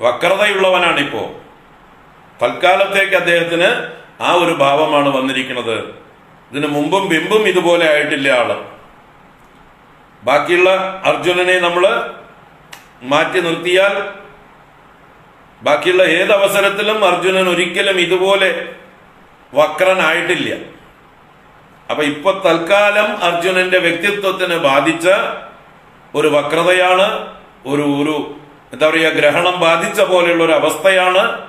വക്രതയുള്ളവനാണിപ്പോ. തൽക്കാലത്തേക്ക് അദ്ദേഹത്തിന് ആ ഒരു ഭാവമാണ് വന്നിരിക്കുന്നത്. ഇതിനു മുമ്പും ബിമ്പും ഇതുപോലെ ആയിട്ടില്ല ആൾ. ബാക്കിയുള്ള അർജുനനെ നമ്മൾ മാറ്റി നിർത്തിയാൽ ബാക്കിയുള്ള ഏതവസരത്തിലും അർജുനൻ ഒരിക്കലും ഇതുപോലെ വക്രനായിട്ടില്ല. അപ്പൊ ഇപ്പൊ തൽക്കാലം അർജുനന്റെ വ്യക്തിത്വത്തിന് ബാധിച്ച ഒരു വക്രതയാണ് ഒരു ഒരു എന്താ പറയുക ഗ്രഹണം ബാധിച്ച പോലെയുള്ള ഒരു അവസ്ഥയാണ്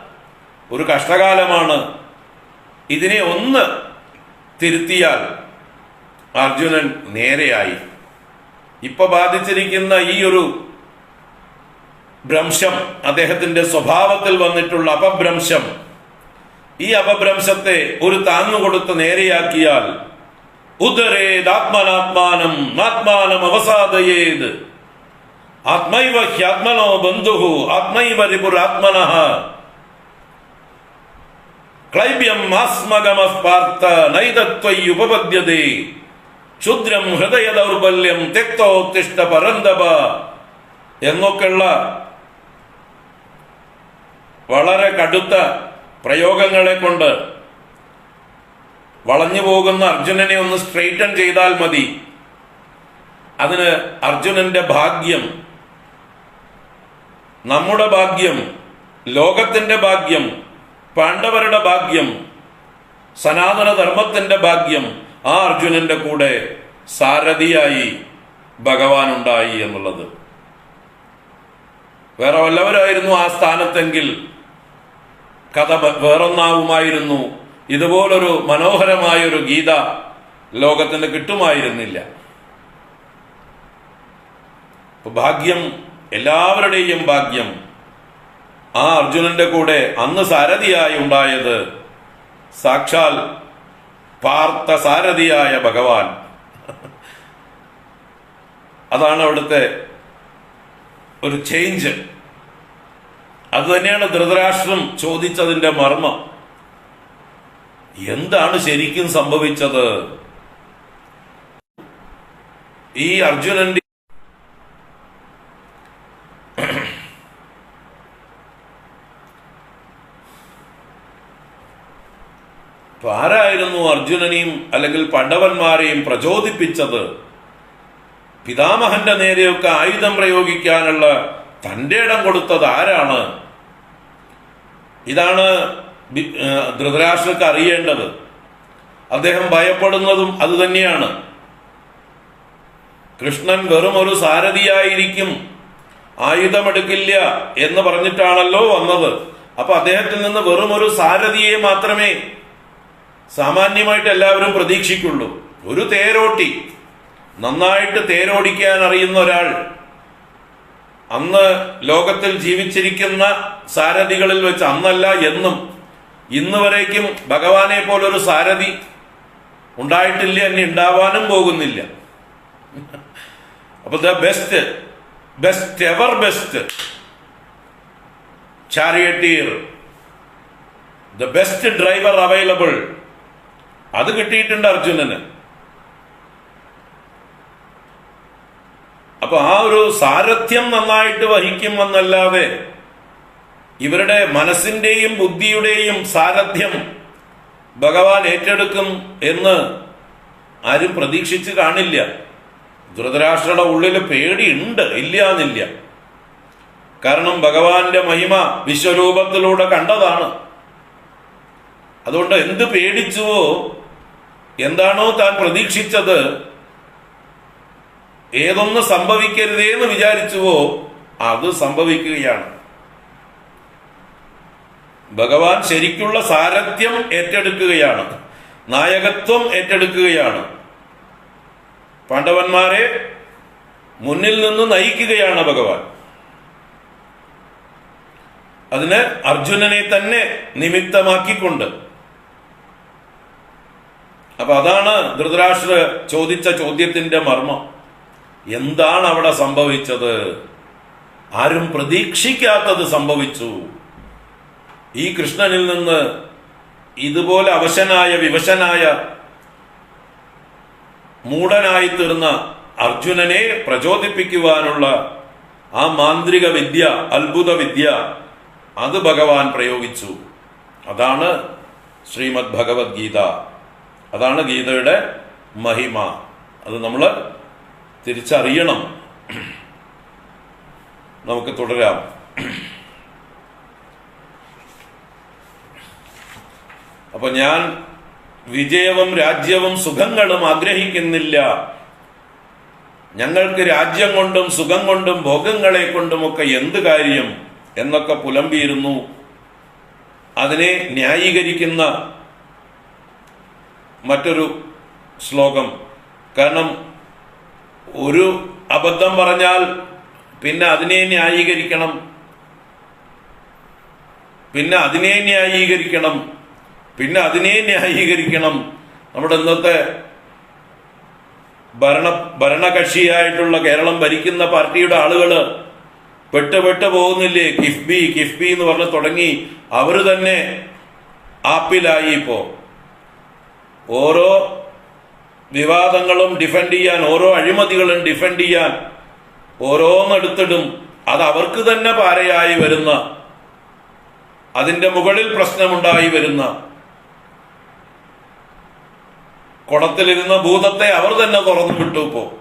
ഒരു കഷ്ടകാലമാണ്. ഇതിനെ ഒന്ന് തിരുത്തിയാൽ അർജുനൻ നേരെയായി. ഇപ്പൊ ബാധിച്ചിരിക്കുന്ന ഈ ഒരു ഭ്രംശം അദ്ദേഹത്തിന്റെ സ്വഭാവത്തിൽ വന്നിട്ടുള്ള അപഭ്രംശം ഈ അപഭ്രംശത്തെ ഒരു താങ്ങുകൊടുത്ത് നേരെയാക്കിയാൽ ഉദരേത് ആത്മാനാത്മാനം ആത്മാനം അവസാദയേത്. ആത്മൈവ ഹ്യാത്മനോ ബന്ധു ആത്മൈവ രിപുരാത്മന. ക്ലൈബ്യം ആസ്മഗമ പാർത്ഥ നൈതത്വയുപപദ്യതേ ക്ഷുദ്രം ഹൃദയ ദൗർബല്യം തെക്തോത്തിഷ്ട പരന്തപ. എന്നൊക്കെയുള്ള വളരെ കടുത്ത പ്രയോഗങ്ങളെ കൊണ്ട് വളഞ്ഞു പോകുന്ന അർജുനനെ ഒന്ന് സ്ട്രെയിറ്റൺ ചെയ്താൽ മതി. അതിന് അർജുനന്റെ ഭാഗ്യം നമ്മുടെ ഭാഗ്യം ലോകത്തിന്റെ ഭാഗ്യം പാണ്ഡവരുടെ ഭാഗ്യം സനാതന ധർമ്മത്തിന്റെ ഭാഗ്യം ആ അർജുനന്റെ കൂടെ സാരഥിയായി ഭഗവാൻ ഉണ്ടായി എന്നുള്ളത്. വേറെ വല്ലവരായിരുന്നു ആ സ്ഥാനത്തെങ്കിൽ? കഥ വേറൊന്നാവുമായിരുന്നു. ഇതുപോലൊരു മനോഹരമായൊരു ഗീത ലോകത്തിന് കിട്ടുമായിരുന്നില്ല. ഭാഗ്യം എല്ലാവരുടെയും ഭാഗ്യം ആ അർജുനന്റെ കൂടെ അന്ന് സാരഥിയായി ഉണ്ടായത് സാക്ഷാൽ പാർത്ഥ സാരഥിയായ ഭഗവാൻ. അതാണ് അവിടുത്തെ ഒരു ചേഞ്ച് അത് തന്നെയാണ് ധൃതരാഷ്ട്രം ചോദിച്ചതിന്റെ മർമ്മം. എന്താണ് ശരിക്കും സംഭവിച്ചത്? ഈ അർജുനന്റെ ഇപ്പൊ ആരായിരുന്നു അർജുനനെയും അല്ലെങ്കിൽ പണ്ഡവന്മാരെയും പ്രചോദിപ്പിച്ചത്? പിതാമഹന്റെ നേരെയൊക്കെ ആയുധം പ്രയോഗിക്കാനുള്ള തന്റെ ഇടം കൊടുത്തത് ആരാണ്? ഇതാണ് ധൃതരാഷ്ട്രക്ക് അറിയേണ്ടത്. അദ്ദേഹം ഭയപ്പെടുന്നതും അതുതന്നെയാണ്. കൃഷ്ണൻ വെറും ഒരു സാരഥിയായിരിക്കും ആയുധമെടുക്കില്ല എന്ന് പറഞ്ഞിട്ടാണല്ലോ വന്നത്. അപ്പൊ അദ്ദേഹത്തിൽ നിന്ന് വെറും ഒരു സാരഥിയെ മാത്രമേ സാമാന്യമായിട്ട് എല്ലാവരും പ്രതീക്ഷിക്കുള്ളൂ. ഒരു തേരോട്ടി നന്നായിട്ട് തേരോടിക്കാൻ അറിയുന്ന ഒരാൾ അന്ന് ലോകത്തിൽ ജീവിച്ചിരിക്കുന്ന സാരഥികളിൽ വെച്ച് അന്നല്ല എന്നും ഇന്ന് വരേക്കും ഭഗവാനെ പോലൊരു സാരഥി ഉണ്ടായിട്ടില്ല എന്നെ ഉണ്ടാവാനും പോകുന്നില്ല. അപ്പൊ the best best ever best charioteer the best driver available അത് കിട്ടിയിട്ടുണ്ട് അർജുനന്. അപ്പൊ ആ ഒരു സാരഥ്യം നന്നായിട്ട് വഹിക്കുമെന്നല്ലാതെ ഇവരുടെ മനസ്സിന്റെയും ബുദ്ധിയുടെയും സാരഥ്യം ഭഗവാൻ ഏറ്റെടുക്കും എന്ന് ആരും പ്രതീക്ഷിച്ച് കാണില്ല. ധൃതരാഷ്ട്രയുടെ ഉള്ളിൽ പേടിയുണ്ട് ഇല്ല എന്നില്ല കാരണം ഭഗവാന്റെ മഹിമ വിശ്വരൂപത്തിലൂടെ കണ്ടതാണ്. അതുകൊണ്ട് എന്ത് പേടിച്ചുവോ എന്താണോ താൻ പ്രതീക്ഷിച്ചത്? ഏതൊന്ന് സംഭവിക്കരുതേ എന്ന് വിചാരിച്ചുവോ അത് സംഭവിക്കുകയാണ്. ഭഗവാൻ ശരിക്കുള്ള സാരഥ്യം ഏറ്റെടുക്കുകയാണ്. നായകത്വം ഏറ്റെടുക്കുകയാണ്. പാണ്ഡവന്മാരെ മുന്നിൽ നിന്ന് നയിക്കുകയാണ് ഭഗവാൻ. അതിന് അർജുനനെ തന്നെ നിമിത്തമാക്കിക്കൊണ്ട് അപ്പൊ അതാണ് ധൃതരാഷ്ട്ര ചോദിച്ച ചോദ്യത്തിന്റെ മർമ്മം. എന്താണ് അവിടെ സംഭവിച്ചത്? ആരും പ്രതീക്ഷിക്കാത്തത് സംഭവിച്ചു. ഈ കൃഷ്ണനിൽ നിന്ന് ഇതുപോലെ അവശനായ വിവശനായ മൂടനായി തീർന്ന അർജുനനെ പ്രചോദിപ്പിക്കുവാനുള്ള ആ മാന്ത്രിക വിദ്യ അത്ഭുത വിദ്യ അത് ഭഗവാൻ പ്രയോഗിച്ചു. അതാണ് ശ്രീമദ് ഭഗവത്ഗീത. അതാണ് ഗീതയുടെ മഹിമ. അത് നമ്മൾ തിരിച്ചറിയണം. നമുക്ക് തുടരാം. അപ്പൊ ഞാൻ വിജയവും രാജ്യവും സുഖങ്ങളും ആഗ്രഹിക്കുന്നില്ല. ഞങ്ങൾക്ക് രാജ്യം കൊണ്ടും സുഖം കൊണ്ടും ഭോഗങ്ങളെ കൊണ്ടുമൊക്കെ എന്ത് കാര്യം എന്നൊക്കെ പുലമ്പിയിരുന്നു. അതിനെ ന്യായീകരിക്കുന്ന മറ്റൊരു ശ്ലോകം. കാരണം ഒരു അബദ്ധം പറഞ്ഞാൽ പിന്നെ അതിനെ ന്യായീകരിക്കണം. പിന്നെ അതിനെ ന്യായീകരിക്കണം. പിന്നെ അതിനെ ന്യായീകരിക്കണം. നമ്മുടെ ഇന്നത്തെ ഭരണ ഭരണകക്ഷിയായിട്ടുള്ള കേരളം ഭരിക്കുന്ന പാർട്ടിയുടെ ആളുകൾ പെട്ട് പെട്ട് പോകുന്നില്ലേ? കിഫ്ബി കിഫ്ബി എന്ന് പറഞ്ഞ് തുടങ്ങി. അവർ തന്നെ ആപ്പിലായി ഇപ്പോ. ഓരോ വിവാദങ്ങളും ഡിഫെൻഡ് ചെയ്യാൻ ഓരോ അഴിമതികളും ഡിഫെൻഡ് ചെയ്യാൻ ഓരോന്നെടുത്തിടും അത് അവർക്ക് തന്നെ പാരയായി വരുന്ന അതിന്റെ മുകളിൽ പ്രശ്നമുണ്ടായി വരുന്ന കുടത്തിലിരുന്ന ഭൂതത്തെ അവർ തന്നെ തുറന്നു വിട്ടു ഇപ്പോ.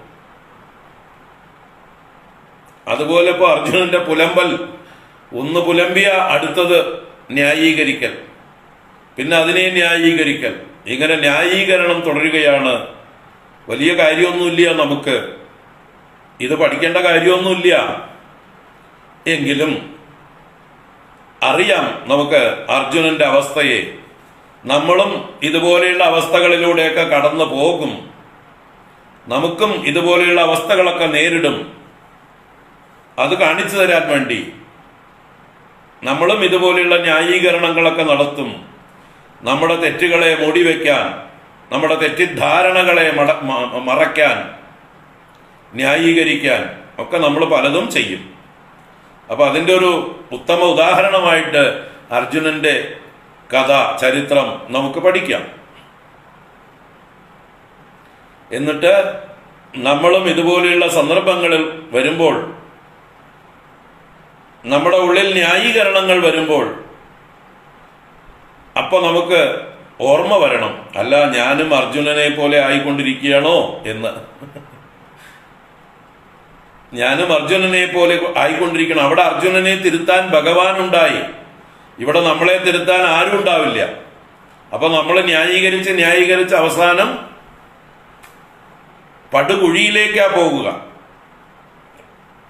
അതുപോലെ ഇപ്പോ അർജുനന്റെ പുലമ്പൽ ഒന്ന് പുലമ്പിയ അടുത്തത് ന്യായീകരിക്കൽ. പിന്നെ അതിനെ ന്യായീകരിക്കൽ. ഇങ്ങനെ ന്യായീകരണം തുടരുകയാണ്. വലിയ കാര്യമൊന്നുമില്ല നമുക്ക്. ഇത് പഠിക്കേണ്ട കാര്യമൊന്നുമില്ല. എങ്കിലും അറിയാം നമുക്ക് അർജുനന്റെ അവസ്ഥയെ. നമ്മളും ഇതുപോലെയുള്ള അവസ്ഥകളിലൂടെയൊക്കെ കടന്നു പോകും. നമുക്കും ഇതുപോലെയുള്ള അവസ്ഥകളൊക്കെ നേരിടും. അത് കാണിച്ചു തരാൻ വേണ്ടി. നമ്മളും ഇതുപോലെയുള്ള ന്യായീകരണങ്ങളൊക്കെ നടത്തും. നമ്മുടെ തെറ്റുകളെ മൂടിവെക്കാൻ നമ്മുടെ തെറ്റിദ്ധാരണകളെ മട മറയ്ക്കാൻ ന്യായീകരിക്കാൻ ഒക്കെ നമ്മൾ പലതും ചെയ്യും. അപ്പൊ അതിന്റെ ഒരു ഉത്തമ ഉദാഹരണമായിട്ട് അർജുനന്റെ കഥ ചരിത്രം നമുക്ക് പഠിക്കാം. എന്നിട്ട് നമ്മളും ഇതുപോലെയുള്ള സന്ദർഭങ്ങളിൽ വരുമ്പോൾ നമ്മുടെ ഉള്ളിൽ ന്യായീകരണങ്ങൾ വരുമ്പോൾ അപ്പൊ നമുക്ക് ഓർമ്മ വരണം. അല്ല ഞാനും അർജുനനെ പോലെ ആയിക്കൊണ്ടിരിക്കുകയാണോ എന്ന്. ഞാനും അർജുനനെ പോലെ ആയിക്കൊണ്ടിരിക്കണം. അവിടെ അർജുനനെ തിരുത്താൻ ഭഗവാൻ ഉണ്ടായി. ഇവിടെ നമ്മളെ തിരുത്താൻ ആരും ഉണ്ടാവില്ല. അപ്പൊ നമ്മൾ ന്യായീകരിച്ച് ന്യായീകരിച്ച് അവസാനം പടുകുഴിയിലേക്കാ പോകുക.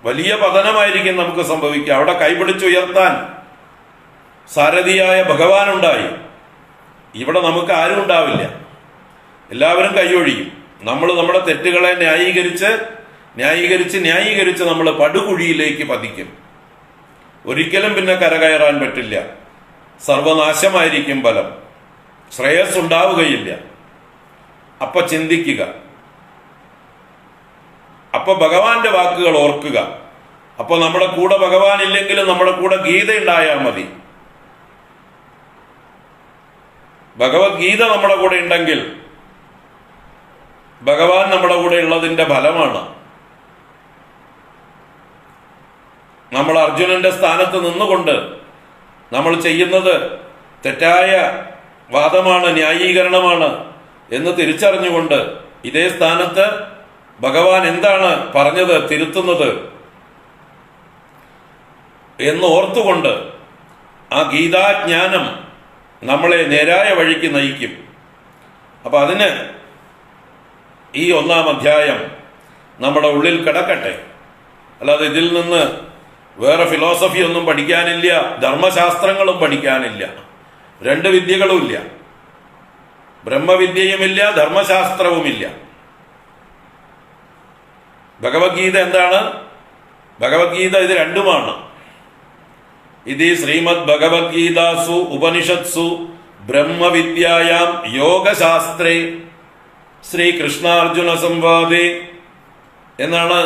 വലിയ പതനമായിരിക്കും നമുക്ക് സംഭവിക്കുക. അവിടെ കൈപിടിച്ചുയർത്താൻ. സാരഥിയായ ഭഗവാൻ ഉണ്ടായി. ഇവിടെ നമുക്ക് ആരും ഉണ്ടാവില്ല. എല്ലാവരും കൈയൊഴിയും. നമ്മൾ നമ്മുടെ തെറ്റുകളെ ന്യായീകരിച്ച് ന്യായീകരിച്ച് ന്യായീകരിച്ച് നമ്മൾ പടുകുഴിയിലേക്ക് പതിക്കും. ഒരിക്കലും പിന്നെ കരകയറാൻ പറ്റില്ല. സർവനാശമായിരിക്കും ഫലം. ശ്രേയസ് ഉണ്ടാവുകയില്ല. അപ്പൊ ചിന്തിക്കുക. അപ്പൊ ഭഗവാന്റെ വാക്കുകൾ ഓർക്കുക. അപ്പൊ നമ്മുടെ കൂടെ ഭഗവാൻ ഇല്ലെങ്കിലും നമ്മുടെ കൂടെ ഗീത ഉണ്ടായാൽ മതി. ഭഗവത്ഗീത നമ്മുടെ കൂടെ ഉണ്ടെങ്കിൽ ഭഗവാൻ നമ്മുടെ കൂടെ ഉള്ളതിന്റെ ഫലമാണ്. നമ്മൾ അർജുനന്റെ സ്ഥാനത്ത് നിന്നുകൊണ്ട് നമ്മൾ ചെയ്യുന്നത് തെറ്റായ വാദമാണ് ന്യായീകരണമാണ് എന്ന് തിരിച്ചറിഞ്ഞുകൊണ്ട് ഇതേ സ്ഥാനത്ത് ഭഗവാൻ എന്താണ് പറഞ്ഞത് തിരുത്തുന്നത് എന്ന് ഓർത്തുകൊണ്ട് ആ ഗീതാജ്ഞാനം നമ്മളെ നേരായ വഴിക്ക് നയിക്കും. അപ്പൊ അതിന് ഈ ഒന്നാം അധ്യായം നമ്മുടെ ഉള്ളിൽ കിടക്കട്ടെ. അല്ലാതെ ഇതിൽ നിന്ന് വേറെ ഫിലോസഫി ഒന്നും പഠിക്കാനില്ല ധർമ്മശാസ്ത്രങ്ങളും പഠിക്കാനില്ല. രണ്ട് വിദ്യകളുമില്ല ബ്രഹ്മവിദ്യയുമില്ല ധർമ്മശാസ്ത്രവുമില്ല ഭഗവത്ഗീത എന്താണ്? ഭഗവത്ഗീത ഇത് രണ്ടുമാണ്. ഇത് ശ്രീമദ് ഭഗവത്ഗീതാസു ഉപനിഷത്സു ബ്രഹ്മവിദ്യായാം യോഗശാസ്ത്രേ ശ്രീകൃഷ്ണാർജുന സംവാദേ എന്നാണ്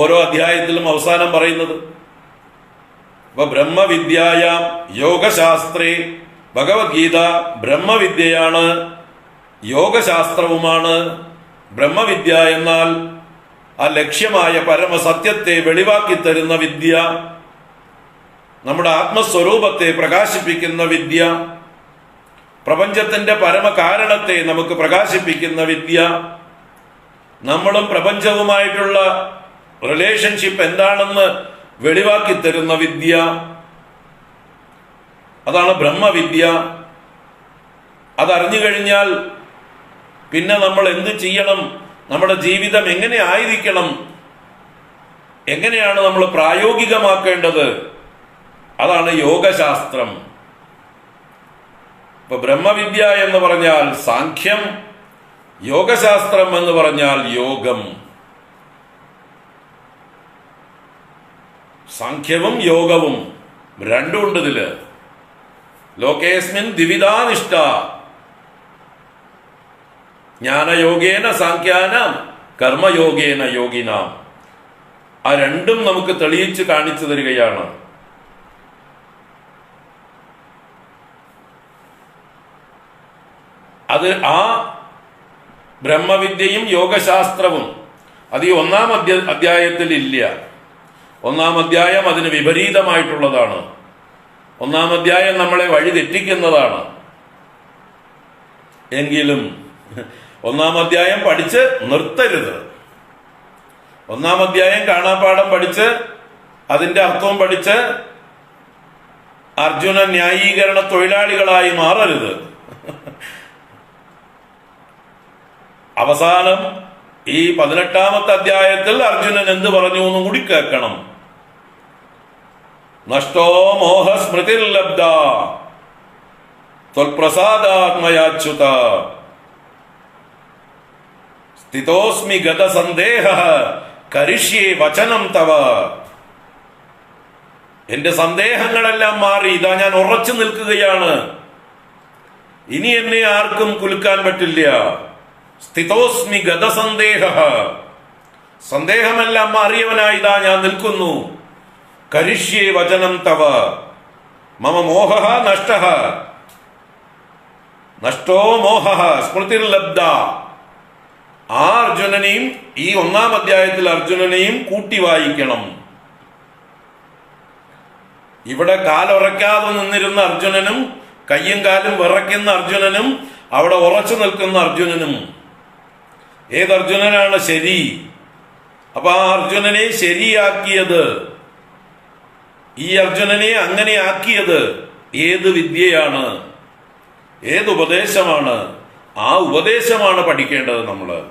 ഓരോ അധ്യായത്തിലും അവസാനം പറയുന്നത്. അപ്പൊ ബ്രഹ്മവിദ്യായാം യോഗശാസ്ത്രേ ഭഗവത്ഗീത ബ്രഹ്മവിദ്യയാണ് യോഗശാസ്ത്രവുമാണ്. ബ്രഹ്മവിദ്യ എന്നാൽ ആ ലക്ഷ്യമായ പരമസത്യത്തെ വെളിവാക്കി തരുന്ന വിദ്യ. നമ്മുടെ ആത്മസ്വരൂപത്തെ പ്രകാശിപ്പിക്കുന്ന വിദ്യ പ്രപഞ്ചത്തിന്റെ പരമകാരണത്തെ നമുക്ക് പ്രകാശിപ്പിക്കുന്ന വിദ്യ നമ്മളും പ്രപഞ്ചവുമായിട്ടുള്ള റിലേഷൻഷിപ്പ് എന്താണെന്ന് വെളിവാക്കി തരുന്ന വിദ്യ അതാണ് ബ്രഹ്മവിദ്യ. അതറിഞ്ഞു കഴിഞ്ഞാൽ പിന്നെ നമ്മൾ എന്ത് ചെയ്യണം? നമ്മുടെ ജീവിതം എങ്ങനെ ആയിരിക്കണം? എങ്ങനെയാണ് നമ്മൾ പ്രായോഗികമാക്കേണ്ടത്? അതാണ് യോഗശാസ്ത്രം. ഇപ്പൊ ബ്രഹ്മവിദ്യ എന്ന് പറഞ്ഞാൽ സാഖ്യം യോഗശാസ്ത്രം എന്ന് പറഞ്ഞാൽ യോഗം. സാഖ്യവും യോഗവും രണ്ടുമുണ്ട് ഇതിൽ. ലോകേസ്മിൻ ദ്വിധാനിഷ്ഠ ജ്ഞാനയോഗേന സാഖ്യാനാം കർമ്മയോഗേന യോഗിനാം. ആ രണ്ടും നമുക്ക് തെളിയിച്ച് കാണിച്ചു തരികയാണ്. അത് ആ ബ്രഹ്മവിദ്യയും യോഗശാസ്ത്രവും. അത് ഈ ഒന്നാം അധ്യ അധ്യായത്തിൽ ഇല്ല ഒന്നാം അധ്യായം അതിന് വിപരീതമായിട്ടുള്ളതാണ്. ഒന്നാം അധ്യായം നമ്മളെ വഴി തെറ്റിക്കുന്നതാണ്. എങ്കിലും ഒന്നാം അധ്യായം പഠിച്ച് നിർത്തരുത്. ഒന്നാം അധ്യായം കാണാപ്പാഠം പഠിച്ച് അതിന്റെ അർത്ഥവും പഠിച്ച് അർജുന ന്യായീകരണ തൊഴിലാളികളായി മാറരുത്. അവസാനം ഈ പതിനെട്ടാമത്തെ അധ്യായത്തിൽ അർജുനൻ എന്ത് പറഞ്ഞു എന്നും കൂടി കേൾക്കണം. നഷ്ടോ മോഹ സ്മൃതി ത്വൽപ്രസാദാത്മയാച്യുത. സ്ഥിതോസ്മി ഗത സന്ദേഹ കരിഷ്യേ വചനം തവ. എന്റെ സന്ദേഹങ്ങളെല്ലാം മാറി ഇതാ ഞാൻ ഉറച്ചു നിൽക്കുകയാണ്. ഇനി എന്നെ ആർക്കും കുലുക്കാൻ പറ്റില്ല. സ്ഥിതോസ്മി ഗതസന്ദേഹ സന്ദേഹമെല്ലാം മാറിയവനായി ഇതാ ഞാൻ നിൽക്കുന്നു. കരിഷ്യേ വചനം തവ. മമ മോഹ നഷ്ട. നഷ്ടോ മോഹ. സ്മൃതിർലബ്ധ ആ അർജുനനെയും ഈ ഒന്നാം അധ്യായത്തിൽ അർജുനനെയും കൂട്ടി വായിക്കണം. ഇവിടെ കാലുറയ്ക്കാതെ നിന്നിരുന്ന അർജുനനും കയ്യും കാലും വിറയ്ക്കുന്ന അർജുനനും അവിടെ ഉറച്ചു നിൽക്കുന്ന അർജുനനും. ഏത് അർജുനനാണ് ശരി? അപ്പൊ ആ അർജുനനെ ശരിയാക്കിയത്? ഈ അർജുനനെ അങ്ങനെ ആക്കിയത് ഏത് വിദ്യയാണ്? ഏത് ഉപദേശമാണ്? ആ ഉപദേശമാണ് പഠിക്കേണ്ടത് നമ്മൾ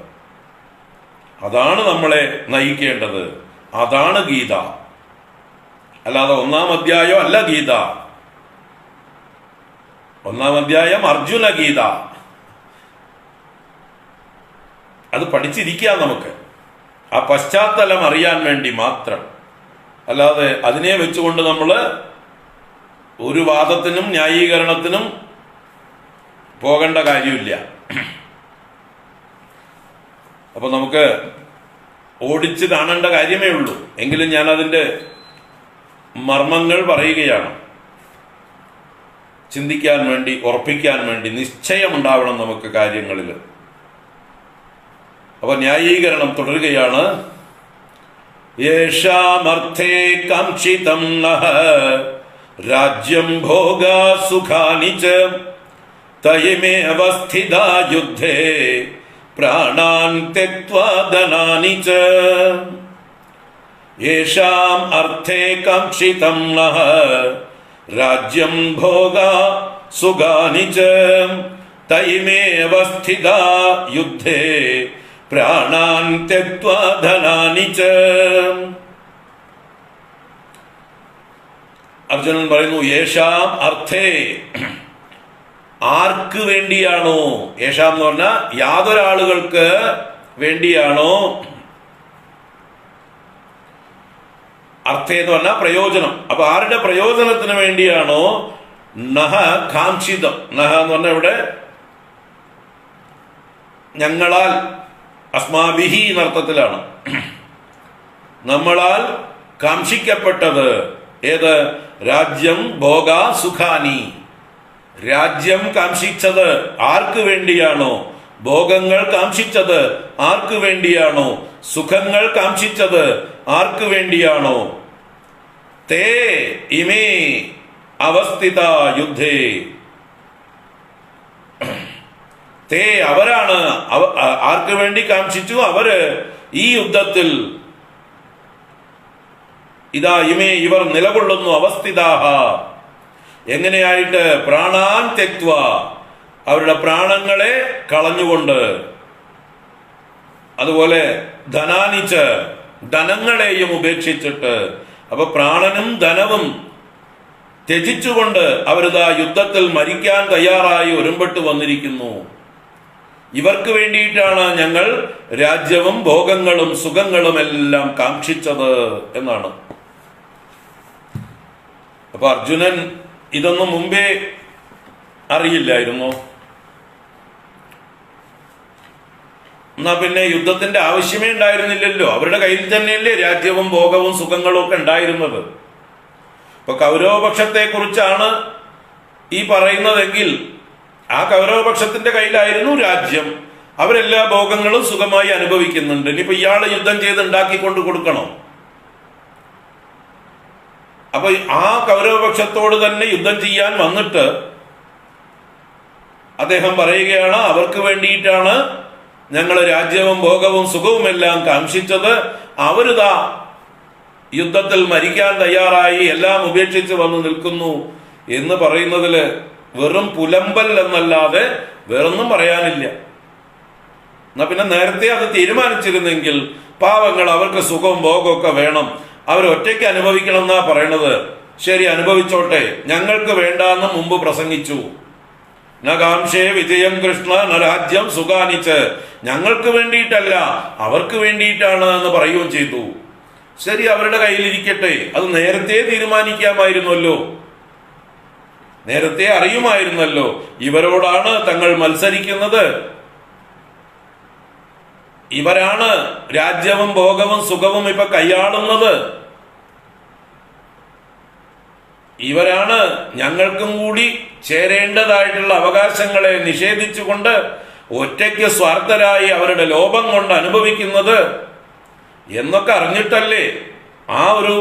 അതാണ് നമ്മളെ നയിക്കേണ്ടത്. അതാണ് ഗീത. അല്ലാതെ ഒന്നാം അധ്യായം അല്ല ഗീത. ഒന്നാം അധ്യായം അർജുന ഗീത. അത് പഠിച്ചിരിക്കാം നമുക്ക്. ആ പശ്ചാത്തലം അറിയാൻ വേണ്ടി മാത്രം. അല്ലാതെ അതിനെ വെച്ചുകൊണ്ട് നമ്മൾ ഒരു വാദത്തിനും ന്യായീകരണത്തിനും പോകേണ്ട കാര്യമില്ല. അപ്പൊ നമുക്ക് ഓടിച്ച് കാണേണ്ട കാര്യമേ ഉള്ളൂ. എങ്കിലും ഞാൻ അതിന്റെ മർമ്മങ്ങൾ പറയുകയാണ്. ചിന്തിക്കാൻ വേണ്ടി ഉറപ്പിക്കാൻ വേണ്ടി നിശ്ചയമുണ്ടാവണം നമുക്ക് കാര്യങ്ങളിൽ അപ്പൊ ന്യായീകരണം തുടരുകയാണ്. യേഷാമർത്ഥേ കാക്ഷിതം നഹ. രാജ്യം ഭോഗ സുഖാനി ച. തയമേ അവസ്ഥിത യുദ്ധേ. പ്രാണാൻ തെക്വാ ധനാനി ച. യേഷാം അർത്ഥേ കാക്ഷിതം നഹ. രാജ്യം ഭോഗ സുഖാനി ച. തൈമേവ സ്ഥിത യുദ്ധേ. ധനാനി ച. അർജുനൻ പറയുന്നു യേശാം അർത്ഥേ ആർക്ക് വേണ്ടിയാണോ? യേശാം എന്ന് പറഞ്ഞാൽ യാതൊരാളുകൾക്ക് വേണ്ടിയാണോ? അർത്ഥേ എന്ന് പറഞ്ഞാൽ പ്രയോജനം. അപ്പൊ ആരുടെ പ്രയോജനത്തിന് വേണ്ടിയാണോ? നഹ കാംക്ഷിതം. നഹ എന്ന് പറഞ്ഞാൽ ഇവിടെ ഞങ്ങളാൽ അസ്മാബിഹി എന്നർത്ഥത്തിലാണ്. നമ്മളാൽ കാംക്ഷിക്കപ്പെട്ടത് ഏത്? രാജ്യം ഭോഗ സുഖാനി. രാജ്യം കാംക്ഷിച്ചത് ആർക്ക് വേണ്ടിയാണോ? ഭോഗങ്ങൾ കാംക്ഷിച്ചത് ആർക്ക് വേണ്ടിയാണോ? സുഖങ്ങൾ കാംക്ഷിച്ചത് ആർക്ക് വേണ്ടിയാണോ? തേ ഇമേ അവസ്ഥിത യുദ്ധേ. തേ അവരാണ്. ആർക്ക് വേണ്ടി കാംക്ഷിച്ചു? അവർ ഈ യുദ്ധത്തിൽ ഇതാ ഇമേ ഇവർ നിലകൊള്ളുന്നു. അവസ്ഥിതാഹ. എങ്ങനെയായിട്ട് പ്രാണാൻ തെക്വ അവരുടെ പ്രാണങ്ങളെ കളഞ്ഞുകൊണ്ട് അതുപോലെ ധനാനിച്ച് ധനങ്ങളെയും ഉപേക്ഷിച്ചിട്ട് അപ്പൊ പ്രാണനും ധനവും ത്യജിച്ചുകൊണ്ട് അവരിതാ യുദ്ധത്തിൽ മരിക്കാൻ തയ്യാറായി ഒരുമ്പെട്ട് വന്നിരിക്കുന്നു. ഇവർക്ക് വേണ്ടിയിട്ടാണ് ഞങ്ങൾ രാജ്യവും ഭോഗങ്ങളും സുഖങ്ങളും എല്ലാം കാക്ഷിച്ചത് എന്നാണ്. അപ്പൊ അർജുനൻ ഇതൊന്നും മുമ്പേ അറിയില്ലായിരുന്നു? എന്നാ പിന്നെ യുദ്ധത്തിന്റെ ആവശ്യമേ ഉണ്ടായിരുന്നില്ലല്ലോ. അവരുടെ കയ്യിൽ തന്നെയല്ലേ രാജ്യവും ഭോഗവും സുഖങ്ങളും ഒക്കെ ഉണ്ടായിരുന്നത്. ഇപ്പൊ കൗരവപക്ഷത്തെ കുറിച്ചാണ് ഈ പറയുന്നതെങ്കിൽ ആ കൗരവപക്ഷത്തിന്റെ കയ്യിലായിരുന്നു രാജ്യം. അവരെല്ലാ ഭോഗങ്ങളും സുഖമായി അനുഭവിക്കുന്നുണ്ട്. ഇനിയിപ്പോ ഇയാളെ യുദ്ധം ചെയ്ത് ഉണ്ടാക്കിക്കൊണ്ട് കൊടുക്കണോ? അപ്പൊ ആ കൗരവപക്ഷത്തോട് തന്നെ യുദ്ധം ചെയ്യാൻ വന്നിട്ട് അദ്ദേഹം പറയുകയാണ് അവർക്ക് വേണ്ടിയിട്ടാണ് ഞങ്ങൾ രാജ്യവും ഭോഗവും സുഖവും എല്ലാം കാംക്ഷിച്ചത്. അവരിതാ യുദ്ധത്തിൽ മരിക്കാൻ തയ്യാറായി എല്ലാം ഉപേക്ഷിച്ച് വന്ന് നിൽക്കുന്നു എന്ന് പറയുന്നതിൽ വെറും പുലമ്പൽ എന്നല്ലാതെ വേറൊന്നും പറയാനില്ല. എന്നാ പിന്നെ നേരത്തെ അത് തീരുമാനിച്ചിരുന്നെങ്കിൽ പാവങ്ങൾ അവർക്ക് സുഖവും ഭോഗവും ഒക്കെ വേണം. അവർ ഒറ്റയ്ക്ക് അനുഭവിക്കണം എന്നാ പറയണത്. ശരി അനുഭവിച്ചോട്ടെ. ഞങ്ങൾക്ക് വേണ്ടാന്ന് മുമ്പ് പ്രസംഗിച്ചു. നകാംക്ഷേ വിജയം കൃഷ്ണ നരാജ്യം സുഖാനിച്ച്. ഞങ്ങൾക്ക് വേണ്ടിയിട്ടല്ല അവർക്ക് വേണ്ടിയിട്ടാണ് എന്ന് പറയുകയും ചെയ്തു. ശരി അവരുടെ കയ്യിലിരിക്കട്ടെ. അത് നേരത്തെ തീരുമാനിക്കാമായിരുന്നല്ലോ. നേരത്തെ അറിയുമായിരുന്നല്ലോ ഇവരോടാണ് തങ്ങൾ മത്സരിക്കുന്നത്. ഇവരാണ് രാജ്യവും ഭോഗവും സുഖവും ഇപ്പൊ കൈയാളുന്നത്. ഇവരാണ് ഞങ്ങൾക്കും കൂടി ചേരേണ്ടതായിട്ടുള്ള അവകാശങ്ങളെ നിഷേധിച്ചുകൊണ്ട് ഒറ്റയ്ക്ക് സ്വാർത്ഥരായി അവരുടെ ലോപം കൊണ്ട് അനുഭവിക്കുന്നത് എന്നൊക്കെ അറിഞ്ഞിട്ടല്ലേ ആ ഒരു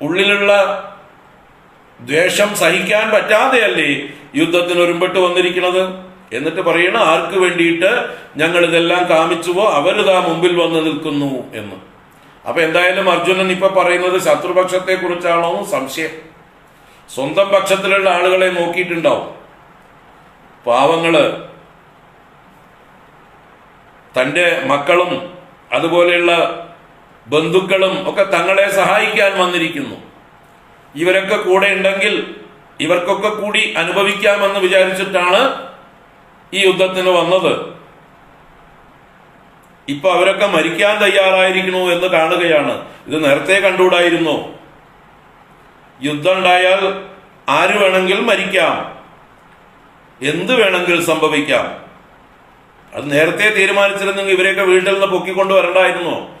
ഉള്ളിലുള്ള ദ്വേഷം സഹിക്കാൻ പറ്റാതെയല്ലേ യുദ്ധത്തിന് ഒരുമ്പെട്ട് വന്നിരിക്കുന്നത്? എന്നിട്ട് പറയണ ആർക്ക് വേണ്ടിയിട്ട് ഞങ്ങൾ ഇതെല്ലാം കാമിച്ചുവോ അവരിതാ മുമ്പിൽ വന്ന് നിൽക്കുന്നു എന്ന്. അപ്പൊ എന്തായാലും അർജുനൻ ഇപ്പൊ പറയുന്നത് ശത്രുപക്ഷത്തെ കുറിച്ചാണോ സംശയം? സ്വന്തം പക്ഷത്തിലുള്ള ആളുകളെ നോക്കിയിട്ടുണ്ടാവും. പാവങ്ങൾ തന്റെ മക്കളും അതുപോലെയുള്ള ബന്ധുക്കളും ഒക്കെ തങ്ങളെ സഹായിക്കാൻ വന്നിരിക്കുന്നു. ഇവരൊക്കെ കൂടെ ഉണ്ടെങ്കിൽ ഇവർക്കൊക്കെ കൂടി അനുഭവിക്കാമെന്ന് വിചാരിച്ചിട്ടാണ് ഈ യുദ്ധത്തിന് വന്നത്. ഇപ്പൊ അവരൊക്കെ മരിക്കാൻ തയ്യാറായിരിക്കണു എന്ന് കാണുകയാണ്. ഇത് നേരത്തെ കണ്ടുകൂടായിരുന്നു. യുദ്ധം ഉണ്ടായാൽ ആര് വേണമെങ്കിൽ മരിക്കാം. എന്ത് വേണമെങ്കിൽ സംഭവിക്കാം. അത് നേരത്തെ തീരുമാനിച്ചിരുന്നെങ്കിൽ ഇവരെയൊക്കെ വീട്ടിൽ നിന്ന് പൊക്കിക്കൊണ്ട് വരണ്ടായിരുന്നു.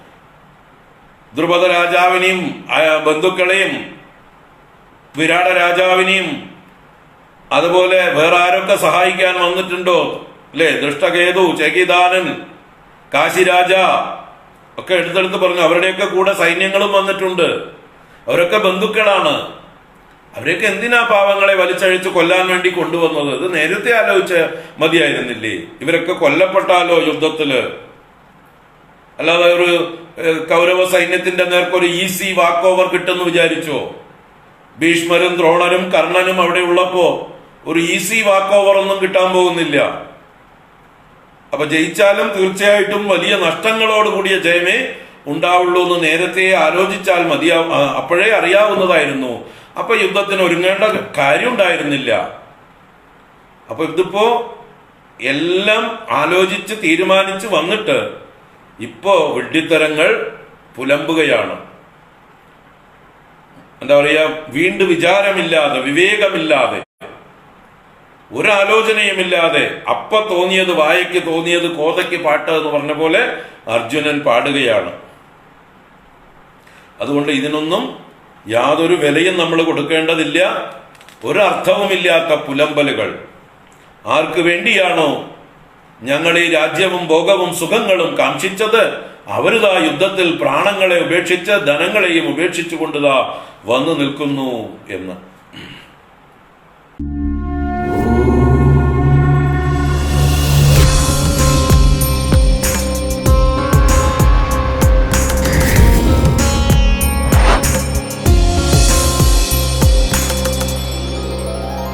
ദ്രുപദ രാജാവിനെയും ബന്ധുക്കളെയും വിരാട രാജാവിനെയും അതുപോലെ വേറെ ആരൊക്കെ സഹായിക്കാൻ വന്നിട്ടുണ്ടോ? അല്ലേ? ദൃഷ്ടകേതു ചകിദാനൻ കാശിരാജ ഒക്കെ എടുത്തെടുത്ത് പറഞ്ഞു. അവരുടെയൊക്കെ കൂടെ സൈന്യങ്ങളും വന്നിട്ടുണ്ട്. അവരൊക്കെ ബന്ധുക്കളാണ്. അവരെയൊക്കെ എന്തിനാ പാവങ്ങളെ വലിച്ചഴിച്ച് കൊല്ലാൻ വേണ്ടി കൊണ്ടുവന്നത്? ഇത് നേരത്തെ ആലോചിച്ച് മതിയായിരുന്നില്ലേ? ഇവരൊക്കെ കൊല്ലപ്പെട്ടാലോ യുദ്ധത്തിൽ? അല്ലാതെ ഒരു കൗരവ സൈന്യത്തിന്റെ നേർക്കൊരു ഈസി വാക്ക് ഓവർ കിട്ടുമെന്ന് വിചാരിച്ചോ? ഭീഷ്മരും ദ്രോണരും കർണനും അവിടെ ഉള്ളപ്പോ ഒരു ഈസി വാക്ക് ഓവർ ഒന്നും കിട്ടാൻ പോകുന്നില്ല. അപ്പൊ ജയിച്ചാലും തീർച്ചയായിട്ടും വലിയ നഷ്ടങ്ങളോട് കൂടിയ ജയമേ ഉണ്ടാവുള്ളൂ എന്ന് നേരത്തെ ആലോചിച്ചാൽ മതിയാ അപ്പോഴേ അറിയാവുന്നതായിരുന്നു. അപ്പൊ യുദ്ധത്തിന് ഒരുങ്ങേണ്ട കാര്യം ഉണ്ടായിരുന്നില്ല. അപ്പൊ ഇതിപ്പോ എല്ലാം ആലോചിച്ച് തീരുമാനിച്ച് വന്നിട്ട് ഇപ്പോ വെട്ടിത്തരങ്ങൾ പുലമ്പുകയാണ്. എന്താ പറയുക വീണ്ടും വിചാരമില്ലാതെ വിവേകമില്ലാതെ ഒരാലോചനയുമില്ലാതെ അപ്പ തോന്നിയത് വായയ്ക്ക് തോന്നിയത് കോതയ്ക്ക് പാട്ട് എന്ന് പറഞ്ഞ പോലെ അർജുനൻ പാടുകയാണ്. അതുകൊണ്ട് ഇതിനൊന്നും യാതൊരു വിലയും നമ്മൾ കൊടുക്കേണ്ടതില്ല. ഒരർത്ഥവുമില്ലാത്ത പുലമ്പലുകൾ. ആർക്ക് വേണ്ടിയാണോ ഞങ്ങൾ ഈ രാജ്യവും ഭോഗവും സുഖങ്ങളും കാക്ഷിച്ചത്? അവരിതാ യുദ്ധത്തിൽ പ്രാണങ്ങളെ ഉപേക്ഷിച്ച് ധനങ്ങളെയും ഉപേക്ഷിച്ചുകൊണ്ടുതാ വന്നു നിൽക്കുന്നു എന്ന്.